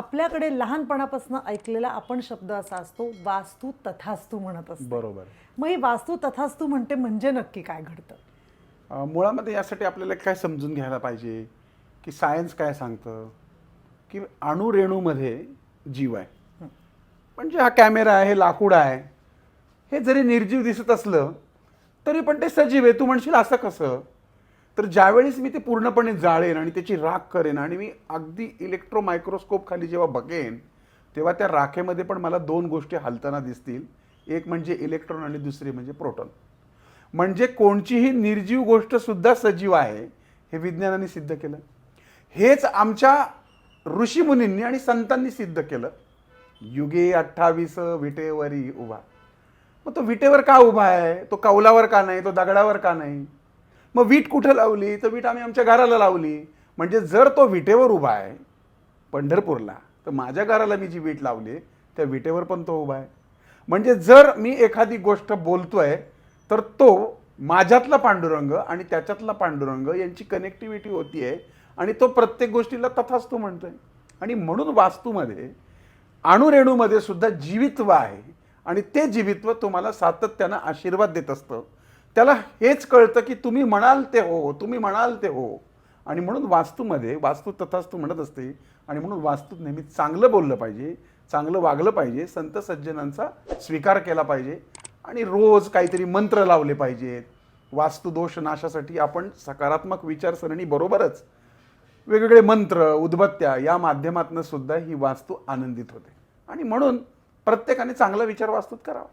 आपल्याकडे लहानपणापासून ऐकलेला आपण शब्द असा असतो वास्तू तथास्तू म्हणत असतो. बरोबर. मग ही वास्तू तथास्तू म्हणते म्हणजे नक्की काय घडतं? मुळामध्ये यासाठी आपल्याला काय समजून घ्यायला पाहिजे? की सायन्स काय सांगतं? की अणुरेणूमध्ये जीव आहे. म्हणजे हा कॅमेरा आहे हे लाकूड आहे. हे जरी निर्जीव दिसत असलं तरी पण ते सजीव आहे. तू म्हणशील असं कसं? तर ज्यावेळेस मी ते पूर्णपणे जाळेन आणि त्याची राख करेन आणि मी अगदी इलेक्ट्रो मायक्रोस्कोप खाली जेव्हा बघेन तेव्हा त्या राखेमध्ये पण मला दोन गोष्टी हलताना दिसतील. एक म्हणजे इलेक्ट्रॉन आणि दुसरी म्हणजे प्रोटॉन म्हणजे कोणचीही निर्जीव गोष्ट सुद्धा सजीव आहे हे विज्ञानाने सिद्ध केलं. हेच आमच्या ऋषीमुनींनी आणि संतांनी सिद्ध केलं. युगे अठ्ठावीस विटेवरी उभा. मग तो विटेवर का उभा आहे? तो कौलावर का नाही? तो दगडावर का नाही? मग वीट कुठं लावली? तर वीट आम्ही आमच्या घराला लावली. म्हणजे जर तो विटेवर उभा आहे पंढरपूरला तर माझ्या घराला मी जी वीट लावली त्या विटेवर पण तो उभा आहे. म्हणजे जर मी एखादी गोष्ट बोलतोय तर तो माझ्यातला पांडुरंग आणि त्याच्यातला पांडुरंग यांची कनेक्टिव्हिटी होती आहे आणि तो प्रत्येक गोष्टीला तथास्तू म्हणतोय. आणि म्हणून वास्तूमध्ये अणुरेणूमध्ये सुद्धा जीवित्व आहे आणि ते जीवित्व तुम्हाला सातत्यानं आशीर्वाद देत असतं. त्याला हेच कळतं की तुम्ही म्हणाल ते हो तुम्ही म्हणाल ते हो. आणि म्हणून वास्तूमध्ये वास्तू तथास्तू म्हणत असते आणि म्हणून वास्तूत नेहमी चांगलं बोललं पाहिजे चांगलं वागलं पाहिजे संत सज्जनांचा स्वीकार केला पाहिजे आणि रोज काहीतरी मंत्र लावले पाहिजेत. वास्तुदोष नाशासाठी आपण सकारात्मक विचारसरणी बरोबरच वेगवेगळे मंत्र उद्बत्त्या या माध्यमातून सुद्धा ही वास्तू आनंदित होते. आणि म्हणून प्रत्येकाने चांगला विचार वास्तूत करावा.